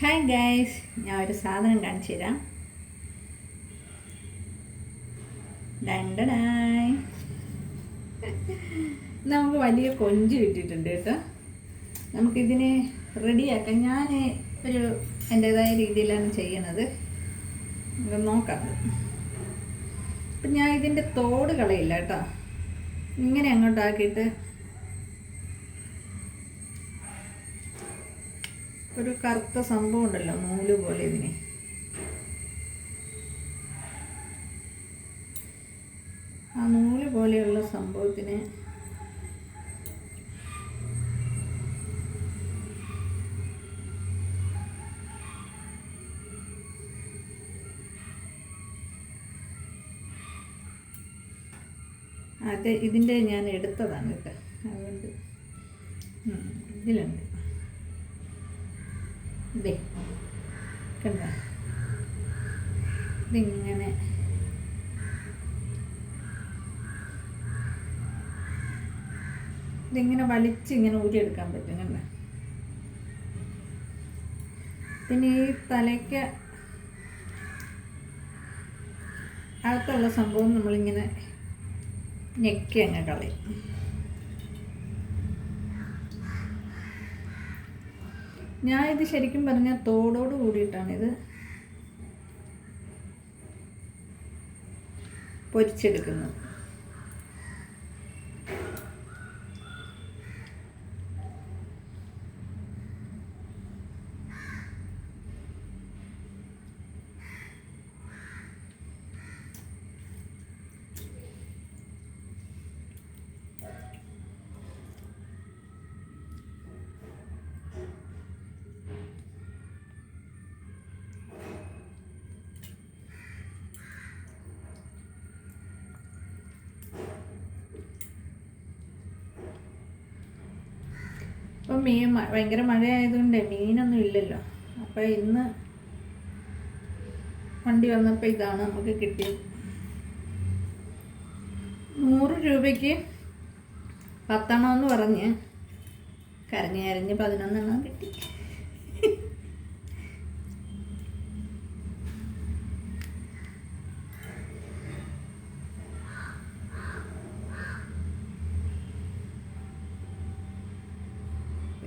Hi guys ഞാൻ ഒരു സാധനം കാണിച്ചു തരാം. ഡണ്ടനായി നമുക്ക് വലിയ കൊഞ്ച് കിട്ടിയിട്ടുണ്ട് കേട്ടോ. നമുക്കിതിനെ റെഡിയാക്കാം. ഞാൻ ഒരു എന്റേതായ രീതിയിലാണ് ചെയ്യണത്. നോക്കാം. അപ്പം ഞാൻ ഇതിന്റെ തോട് കളയില്ല കേട്ടോ. ഇങ്ങനെ അങ്ങോട്ടാക്കിയിട്ട് ഒരു കറുത്ത സംഭവം ഉണ്ടല്ലോ നൂൽ പോലെ ഇതിന്. ആ നൂൽ പോലെയുള്ള സംഭവത്തിന് അത് ഇതിന്റെ ഞാൻ എടുത്തതാണ് കേട്ടോ. അതുകൊണ്ട് ഇതിലുണ്ട്. ഇതേ കണ്ട? ഇതിങ്ങനെ. ഇതിങ്ങനെ വലിച്ച് ഇങ്ങനെ ഊരിയെടുക്കാൻ പറ്റും കണ്ട? പിന്നെ ഈ തലയ്ക്ക് അകത്തുള്ള സംഭവം നമ്മളിങ്ങനെ ഞെക്കി അങ്ങ് കളയും. ഞാൻ ഇത് ശരിക്കും പറഞ്ഞാൽ തോടോട് കൂടിയിട്ടാണിത് പൊരിച്ചെടുക്കുന്നത്. ഇപ്പം മീൻ ഭയങ്കര മഴയായതുകൊണ്ട് മീനൊന്നും ഇല്ലല്ലോ. അപ്പോൾ ഇന്ന് വണ്ടി വന്നപ്പോൾ ഇതാണ് നമുക്ക് കിട്ടിയത്. നൂറ് രൂപയ്ക്ക് പത്തെണ്ണമെന്ന് പറഞ്ഞ് കരഞ്ഞ് കരഞ്ഞ് പതിനൊന്നെണ്ണം കിട്ടി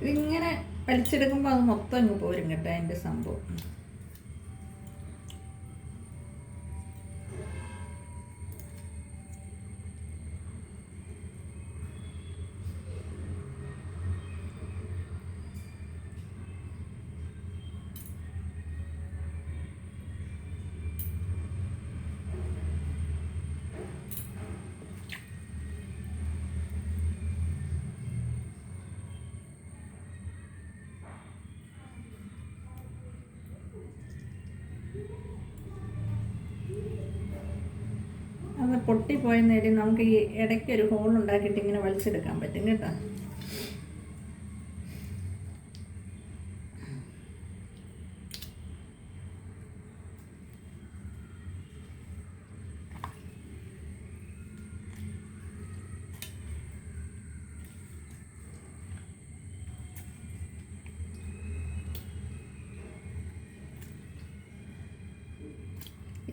ഇതിങ്ങനെ വലിച്ചെടുക്കുമ്പോൾ അത് മൊത്തം അങ്ങ് പോരും കേട്ടോ അതിന്റെ സംഭവം. അത് പൊട്ടിപ്പോയ നേരം നമുക്ക് ഈ ഇടയ്ക്ക് ഒരു ഹോൾ ഉണ്ടാക്കിയിട്ട് ഇങ്ങനെ വലിച്ചെടുക്കാൻ പറ്റും കേട്ടോ.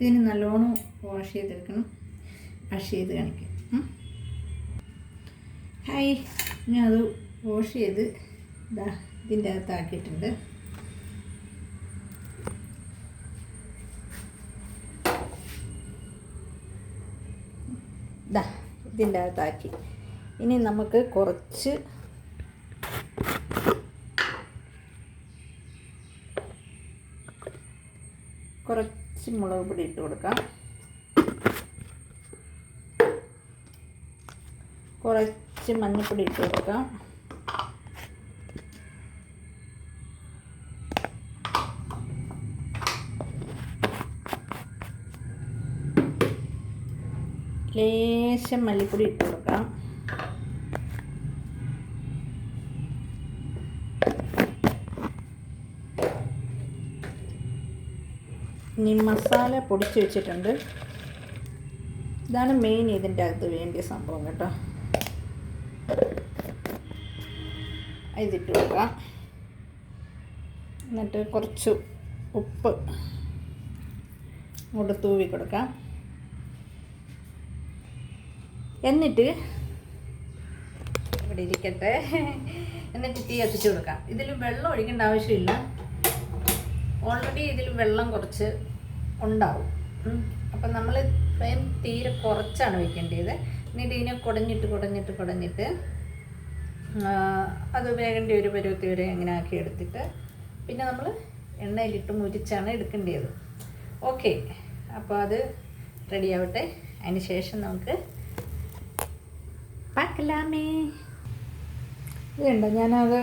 ഇതിന് നല്ലോണം വാഷ് ചെയ്തെടുക്കണം. വാഷ് ചെയ്ത് കാണിക്കാം. ഹായ് ഞാൻ അത് വാഷ് ചെയ്ത് ഇതാ ഇതിന്റെ അകത്താക്കിയിട്ടുണ്ട് ഇതാ ഇതിന്റെ അകത്താക്കി ഇനി നമുക്ക് കുറച്ച് കുറച്ച് മുളക് പൊടി ഇട്ട് കൊടുക്കാം. കുറച്ച് മഞ്ഞൾപ്പൊടി ഇട്ട് കൊടുക്കാം. ലേശം മല്ലിപ്പൊടി ഇട്ട് കൊടുക്കാം. ഇനി മസാല പൊടിച്ച് വെച്ചിട്ടുണ്ട്. ഇതാണ് മെയിൻ ഇതിന്റെ അകത്ത് വേണ്ടിയ സംഭവം കേട്ടോ. ഇതിട്ട് കൊടുക്കാം എന്നിട്ട് കുറച്ച് ഉപ്പ് ഇങ്ങോട്ട് തൂവി കൊടുക്കാം എന്നിട്ട് ഇവിടെ ഇരിക്കട്ടെ. എന്നിട്ട് തീ കത്തിച്ച് കൊടുക്കാം ഇതിൽ വെള്ളം ഒഴിക്കേണ്ട ആവശ്യമില്ല. ഓൾറെഡി ഇതിൽ വെള്ളം കുറച്ച് ഉണ്ടാവും. അപ്പം നമ്മൾ ഫ്ലെയിം തീരെ കുറച്ചാണ് വെക്കേണ്ടത്. എന്നിട്ട് ഇതിനെ കുടഞ്ഞിട്ട് കുടഞ്ഞിട്ട് കുടഞ്ഞിട്ട് അത് വേഗേണ്ട ഒരു പരുവത്തി വരെ അങ്ങനെ ആക്കി എടുത്തിട്ട് പിന്നെ നമ്മൾ എണ്ണയിലിട്ട് മുരിച്ചാണ് എടുക്കേണ്ടത് ഓക്കെ അപ്പോൾ അത് റെഡി ആവട്ടെ. അതിന് ശേഷം നമുക്ക് പാക്കലാമേ. ഇതുണ്ട് ഞാനത്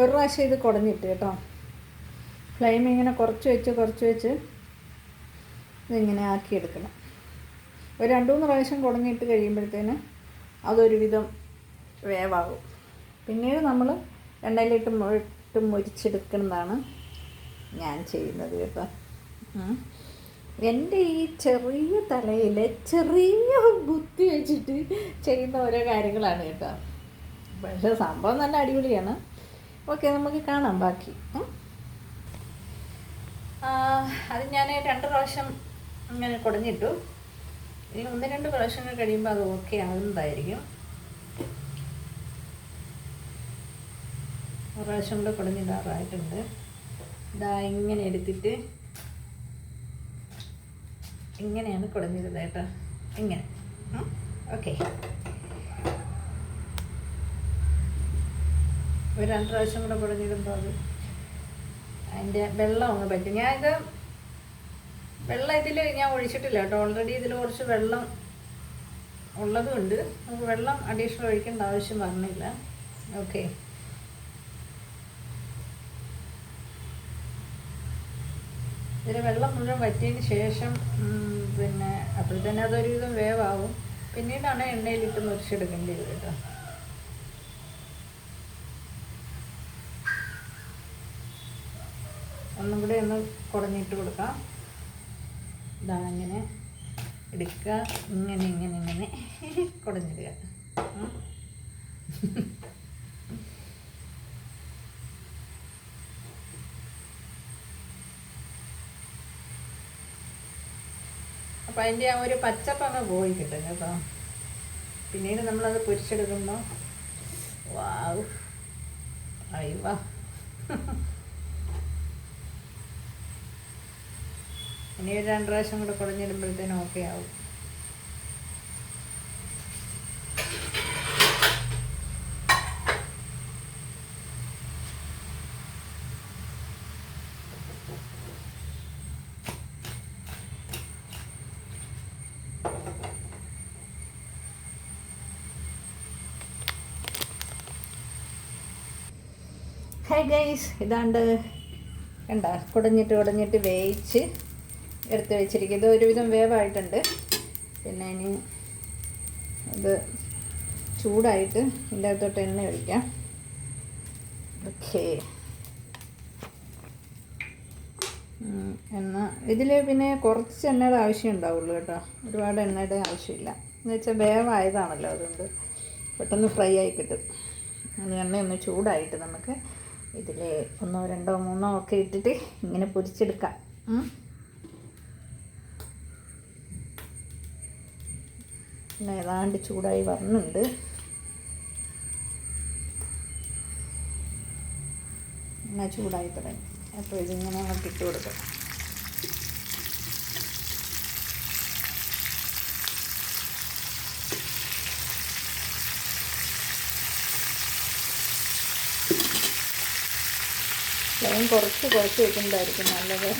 ഒരു പ്രാവശ്യം ഇത് കുടഞ്ഞിട്ട് കേട്ടോ. ഫ്ലെയിം ഇങ്ങനെ കുറച്ച് വെച്ച് കുറച്ച് വെച്ച് ഇതിങ്ങനെ ആക്കിയെടുക്കണം ഒരു രണ്ട് മൂന്ന് പ്രാവശ്യം കുടഞ്ഞിട്ട് കഴിയുമ്പോഴത്തേന് അതൊരുവിധം വേവാകും. പിന്നീട് നമ്മൾ എണ്ണയിലിട്ട് ഇട്ട് മുരിച്ചെടുക്കുന്നതാണ് ഞാൻ ചെയ്യുന്നത് കേട്ടോ. എന്റെ ഈ ചെറിയ തലയിൽ ചെറിയ ബുദ്ധി വെച്ചിട്ട് ചെയ്യുന്ന ഓരോ കാര്യങ്ങളാണ് കേട്ടോ. പക്ഷേ സംഭവം നല്ല അടിപൊളിയാണ്. ഓക്കെ നമുക്ക് കാണാം ബാക്കി. അത് ഞാൻ രണ്ട് പ്രാവശ്യം ഇങ്ങനെ കുടഞ്ഞിട്ടു. ഇനി ഒന്ന് രണ്ട് പ്രാവശ്യങ്ങൾ കഴിയുമ്പോൾ അത് ഓക്കെ ആവുന്നതായിരിക്കും ഒരു പ്രാവശ്യം കൂടെ കുടഞ്ഞിടാറായിട്ടുണ്ട്. ഇതാ ഇങ്ങനെ എടുത്തിട്ട് ഇങ്ങനെയാണ് കുടഞ്ഞിരുന്നത് കേട്ടോ. ഇങ്ങനെ. ഓക്കെ. ഒരു രണ്ട് പ്രാവശ്യം കൂടെ കുടഞ്ഞിടുമ്പോൾ അത് അതിന്റെ വെള്ളം ഒന്ന് പറ്റും. ഞാൻ ഇത് വെള്ളം ഇതിൽ ഞാൻ ഒഴിച്ചിട്ടില്ല കേട്ടോ. ഓൾറെഡി ഇതിൽ കുറച്ച് വെള്ളം ഉള്ളതുകൊണ്ട് നമുക്ക് വെള്ളം അഡീഷണൽ ഒഴിക്കേണ്ട ആവശ്യം വന്നില്ല. ഓക്കെ ഇതിൽ വെള്ളം മുഴുവൻ വറ്റിയതിന് ശേഷം പിന്നെ അപ്പോൾ തന്നെ അതൊരുവിധം വേവാകും പിന്നീടാണ് എണ്ണയിലിട്ട് മുറിച്ചെടുക്കേണ്ടി വരും കേട്ടോ. ഒന്നും കൂടി ഒന്ന് കുടഞ്ഞിട്ട് കൊടുക്കാം. ഇതാ ഇങ്ങനെ എടുക്കുക. ഇങ്ങനെ ഇങ്ങനെ ഇങ്ങനെ കുടഞ്ഞിടുക. ഉം. അപ്പം അതിന്റെ ആ ഒരു പച്ചപ്പങ്ങ് പോയി കിട്ടും കേട്ടോ. പിന്നീട് നമ്മളത് പൊരിച്ചെടുക്കുമ്പോൾ വാവ്. അയ്യോ. ഇനി ഒരു രണ്ട് പ്രാവശ്യം കൂടെ കുടഞ്ഞിടുമ്പോഴത്തേനും ഓക്കെ ആവും. ഹായ് ഗൈസ് ഇതാണ്ട് കണ്ട കുടഞ്ഞിട്ട് കുടഞ്ഞിട്ട് വേവിച്ച് എടുത്ത് വെച്ചിരിക്കും ഇത് ഒരുവിധം വേവായിട്ടുണ്ട്. പിന്നെ ഇനി ഇത് ചൂടായിട്ട് ഇതിന്റെ അകത്തോട്ട് എണ്ണ ഒഴിക്കാം. ഓക്കേ എണ്ണ. ഇതിൽ പിന്നെ കുറച്ച് എണ്ണയുടെ ആവശ്യം ഉണ്ടാവുള്ളൂ കേട്ടോ. ഒരുപാട് എണ്ണയുടെ ആവശ്യമില്ല. എന്ന് വെച്ചാൽ വേവായതാണല്ലോ അതുകൊണ്ട് പെട്ടെന്ന് ഫ്രൈ ആയി കിട്ടും. അത് എണ്ണ ഒന്ന് ചൂടായിട്ട് നമുക്ക് ഇതിൽ ഒന്നോ രണ്ടോ മൂന്നോ ഒക്കെ ഇട്ടിട്ട് ഇങ്ങനെ പൊരിച്ചെടുക്കാം. പിന്നെ ഏതാണ്ട് ചൂടായി വരുന്നുണ്ട് പിന്നെ ചൂടായി തുടങ്ങി. അപ്പോൾ ഇതിങ്ങനെ അങ്ങോട്ട് ഇട്ട് കൊടുക്കാം. ഫ്ലെയിം കുറച്ച് കുറച്ച് വെക്കുന്നതായിരിക്കും നല്ലത്.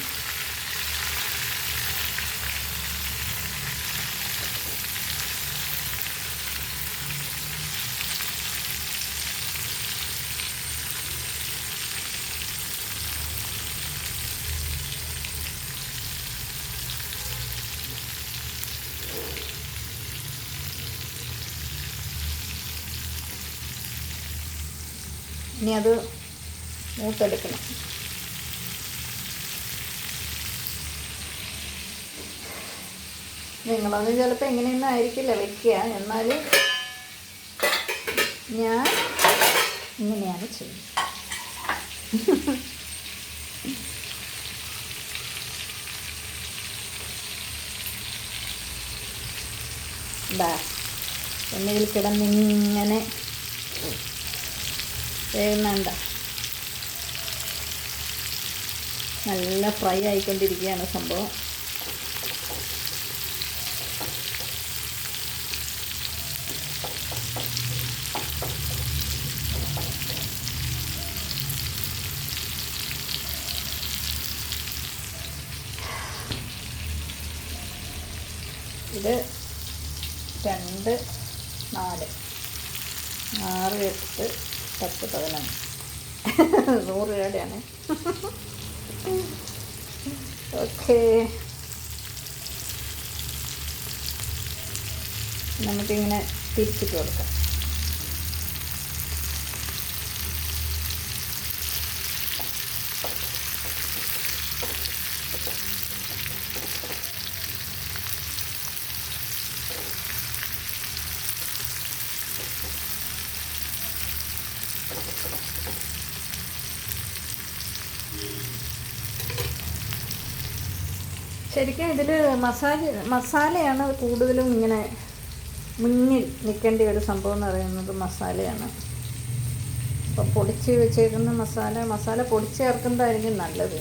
ഇനി അത് മൂത്തെടുക്കണം. നിങ്ങളൊന്ന് ചിലപ്പോൾ എങ്ങനെയൊന്നും ആയിരിക്കില്ല വെക്കുക. എന്നാൽ ഞാൻ ഇങ്ങനെയാണ് ചെയ്യുന്നത്. ഇതാ എണ്ണയിൽ കിടന്നിങ്ങനെ വേകുന്നുണ്ട നല്ല ഫ്രൈ ആയിക്കൊണ്ടിരിക്കുകയാണ് സംഭവം. ഇത് രണ്ട് നാല്. ആറ് എട്ട് പത്ത് പതിനൊന്ന്. നൂറ് രൂപയുടെയാണ്. ഓക്കെ. നമുക്കിങ്ങനെ തിരിച്ചിട്ട് കൊടുക്കാം. ശരിക്കും ഇതിൽ മസാല മസാലയാണ് കൂടുതലും ഇങ്ങനെ മുന്നിൽ നിൽക്കേണ്ട ഒരു സംഭവം എന്ന് പറയുന്നത് മസാലയാണ്. അപ്പോൾ പൊടിച്ച് വെച്ചേക്കുന്ന മസാല മസാല പൊടിച്ച് ചേർക്കുന്നതായിരിക്കും നല്ലത്.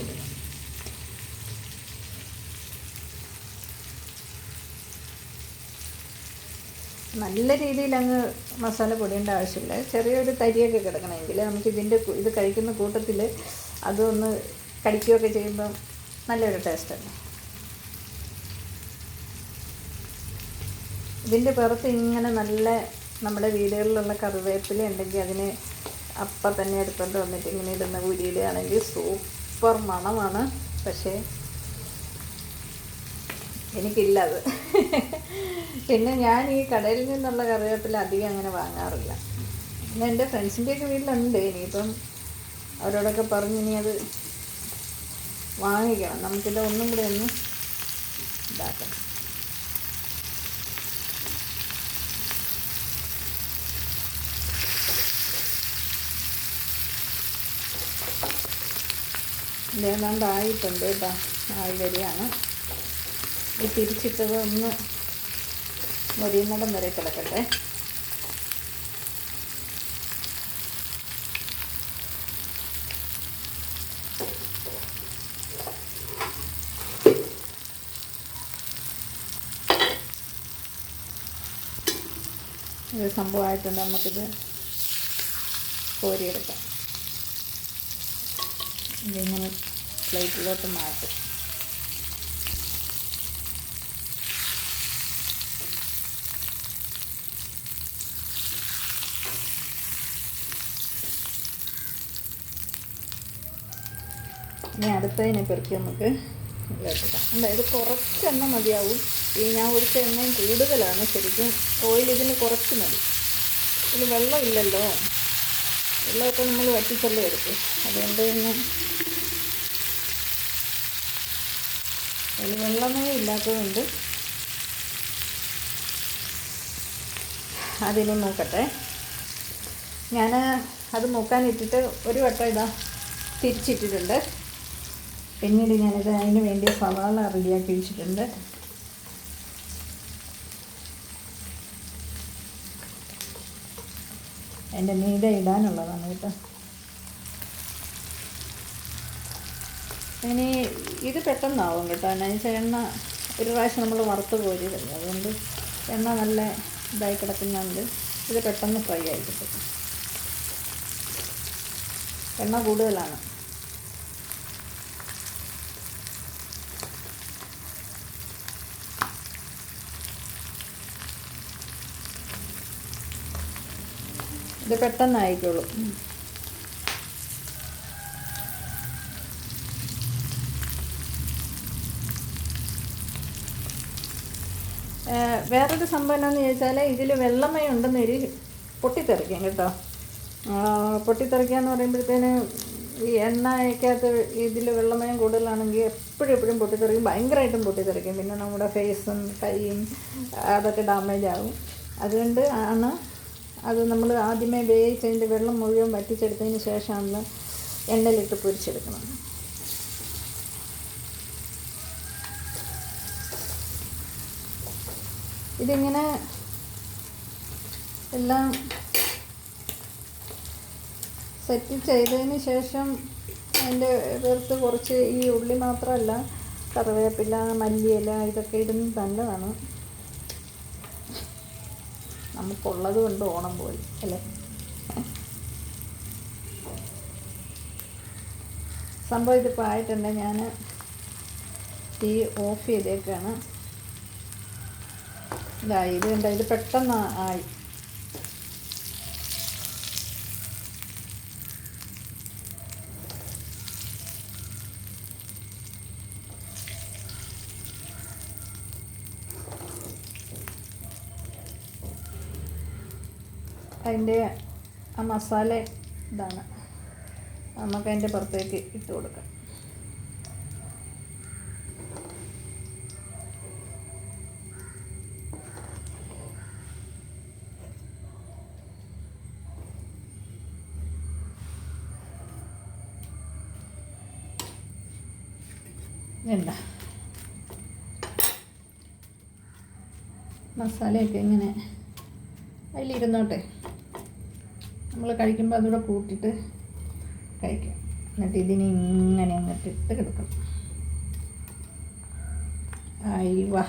നല്ല രീതിയിൽ അങ്ങ് മസാല പൊടിയേണ്ട ആവശ്യമില്ല. ചെറിയൊരു തരിയൊക്കെ കിടക്കണമെങ്കിൽ നമുക്ക് ഇതിന്റെ ഇത് കഴിക്കുന്ന കൂട്ടത്തിൽ അതൊന്ന് കടിക്കുകയൊക്കെ ചെയ്യുമ്പം നല്ലൊരു ടേസ്റ്റല്ലേ ഇതിന്റെ പുറത്ത് ഇങ്ങനെ നല്ല നമ്മുടെ വീടുകളിലുള്ള കറിവേപ്പില ഉണ്ടെങ്കിൽ അതിന് അപ്പം തന്നെ എടുത്തുകൊണ്ട് വന്നിട്ട് ഇങ്ങനെ ഇടുന്ന ഉരിയിടുകയാണെങ്കിൽ സൂപ്പർ മണമാണ്. പക്ഷേ എനിക്കില്ല അത്. പിന്നെ ഞാൻ ഈ കടയിൽ നിന്നുള്ള കറിവേപ്പില അധികം അങ്ങനെ വാങ്ങാറില്ല. പിന്നെ എന്റെ ഫ്രണ്ട്സിന്റെയൊക്കെ വീട്ടിലുണ്ട്. ഇനിയിപ്പം അവരോടൊക്കെ പറഞ്ഞ് ഇനി അത് വാങ്ങിക്കണം. നമുക്കിത് ഒന്നും കൂടെ ഒന്ന് ഇതാക്കണം. ഇതേതാണ്ട് ആയിട്ടുണ്ട് കേട്ടോ ആയി വരികയാണ്. ഈ തിരിച്ചിട്ടത് ഒന്ന് മൊരിയുന്നിടം വരെ കിടക്കട്ടെ. ഇത് സംഭവമായിട്ടുണ്ട്. നമുക്കിത് കോരിയെടുക്കാം. ഇതിങ്ങനെ പ്ലേറ്റിലോട്ട് മാറ്റും. ഇനി അടുത്തതിനെ പെറുക്കി നമുക്ക് ഇതിലോട്ടിടാം. അതായത് കുറച്ച് എണ്ണ മതിയാവും. ഈ ഞാൻ ഒഴിച്ച എണ്ണയും കൂടുതലാണ്. ശരിക്കും ഓയിൽ ഇതിന് കുറച്ച് മതി. ഇതിൽ വെള്ളമില്ലല്ലോ വെള്ളമൊക്കെ നമ്മൾ വറ്റിച്ചല്ലേ എടുക്കും. അതുകൊണ്ട് തന്നെ അതിൽ വെള്ളമേ ഇല്ലാത്തതുകൊണ്ട് അതിനെ നോക്കട്ടെ. ഞാൻ അത് മൂക്കാനിട്ടിട്ട് ഒരു വട്ടം ഇതാ തിരിച്ചിട്ടിട്ടുണ്ട്. പിന്നീട് ഞാനിത് അതിന് വേണ്ടി സവാള റെഡിയാക്കി വെച്ചിട്ടുണ്ട്. എന്റെ മീത ഇടാനുള്ളതാണ് കേട്ടോ. ഇനി ഇത് പെട്ടെന്നാവും കേട്ടോ. അതിനനുസരിച്ച് എണ്ണ ഒരു പ്രാവശ്യം നമ്മൾ വറുത്ത് കോരിയതല്ലേ? അതുകൊണ്ട് എണ്ണ നല്ല ഇതായി കിടക്കുന്നുണ്ട്. ഇത് പെട്ടെന്ന് ഫ്രൈ ആയി എണ്ണ കൂടുതലാണ്. ഇത് പെട്ടെന്നായിക്കോളും. വേറൊരു സംഭവം എന്നാന്ന് ചോദിച്ചാൽ ഇതിൽ വെള്ളമയം ഉണ്ടെന്ന് ഒരു പൊട്ടിത്തെറിക്കും കേട്ടോ. പൊട്ടിത്തെറിക്കുക എന്ന് പറയുമ്പോഴത്തേന് ഈ എണ്ണയ്ക്കകത്ത് ഇതിൽ വെള്ളമയം കൂടുതലാണെങ്കിൽ എപ്പോഴും എപ്പോഴും പൊട്ടിത്തെറിക്കും. ഭയങ്കരമായിട്ടും പൊട്ടിത്തെറിക്കും. പിന്നെ നമ്മുടെ ഫേസും കൈയും അതൊക്കെ ഡാമേജ് ആകും അതുകൊണ്ട് ആണ് അത് നമ്മൾ ആദ്യമേ വേവിച്ചതിന്റെ വെള്ളം മുഴുവൻ വറ്റിച്ചെടുത്തതിന് ശേഷമാണ് എണ്ണയിലിട്ട് പൊരിച്ചെടുക്കണം ഇതിങ്ങനെ എല്ലാം സെറ്റ് ചെയ്തതിന് ശേഷം അതിന്റെ വെറുത്ത് കുറച്ച് ഈ ഉള്ളി മാത്രമല്ല കറിവേപ്പില മല്ലിയില ഇതൊക്കെ ഇടുന്നത് നല്ലതാണ്. നമുക്കുള്ളത് കൊണ്ട് ഓണം പോയി അല്ലേ? സംഭവം ഇതിപ്പോൾ ആയിട്ടുണ്ട്. ഞാൻ തീ ഓഫ് ചെയ്തേക്കാണ്. ഇതായി ഇത് കണ്ട ഇത് പെട്ടെന്ന് ആയി. അതിന്റെ ആ മസാല ഇതാണ്. നമുക്ക് അതിന്റെ പുറത്തേക്ക് ഇട്ട് കൊടുക്കാം. മസാലയൊക്കെ ഇങ്ങനെ അതിലിരുന്നോട്ടെ. നമ്മൾ കഴിക്കുമ്പോൾ അതുകൂടെ കൂട്ടിയിട്ട് കഴിക്കാം. എന്നിട്ട് ഇതിനെ ഇങ്ങനെ അങ്ങോട്ട് ഇട്ട് കിടക്കണം. അയ്യ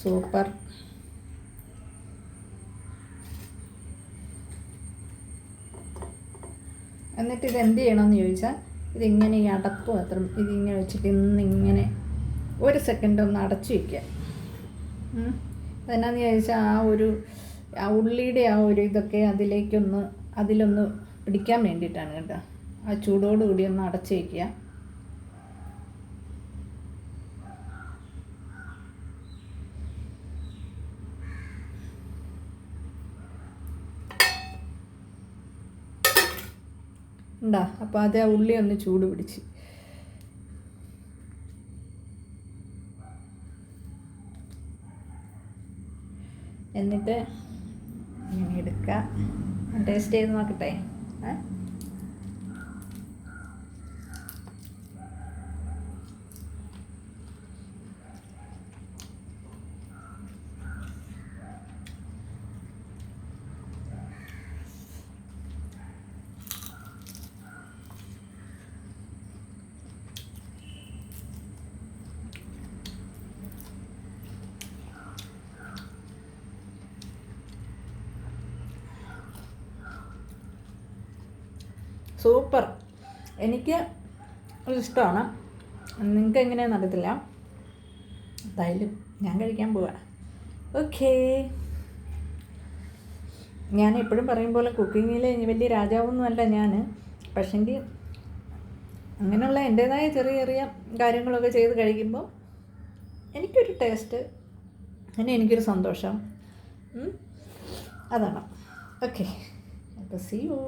സൂപ്പർ. എന്നിട്ട് ഇത് എന്ത് ചെയ്യണമെന്ന് ചോദിച്ചാൽ ഇതിങ്ങനെ ഈ അടപ്പ് മാത്രം ഇതിങ്ങനെ വെച്ചിട്ട് ഇന്നിങ്ങനെ ഒരു സെക്കൻഡ് ഒന്ന് അടച്ചു വയ്ക്കുക അതെന്നാന്ന് ചോദിച്ചാൽ ആ ഒരു ആ ഉള്ളിയുടെ ആ ഒരു ഇതൊക്കെ അതിലേക്കൊന്ന് അതിലൊന്ന് പിടിക്കാൻ വേണ്ടിയിട്ടാണ് കേട്ടോ. ആ ചൂടോടുകൂടി ഒന്ന് അടച്ച് വയ്ക്കുക ഉണ്ടാ? അപ്പോൾ അത് ആ ഉള്ളി ഒന്ന് ചൂട് പിടിച്ച്. എന്നിട്ട് ഇങ്ങനെ എടുക്കുക ടേസ്റ്റ് ചെയ്ത് നോക്കട്ടെ ഏ? സൂപ്പർ. എനിക്ക് ഇഷ്ടമാണ് നിങ്ങൾക്ക് എങ്ങനെയാണെന്ന് അറിയത്തില്ല. എന്തായാലും ഞാൻ കഴിക്കാൻ പോവാ. ഓക്കേ. ഞാൻ എപ്പോഴും പറയും പോലെ കുക്കിങ്ങിൽ വലിയ രാജാവൊന്നുമല്ല ഞാൻ പക്ഷെങ്കിൽ അങ്ങനെയുള്ള എന്റേതായ ചെറിയ ചെറിയ കാര്യങ്ങളൊക്കെ ചെയ്ത് കഴിക്കുമ്പോൾ എനിക്കൊരു ടേസ്റ്റ് അങ്ങനെ എനിക്കൊരു സന്തോഷം. അതാണ്. ഓക്കെ. അപ്പോൾ സി യു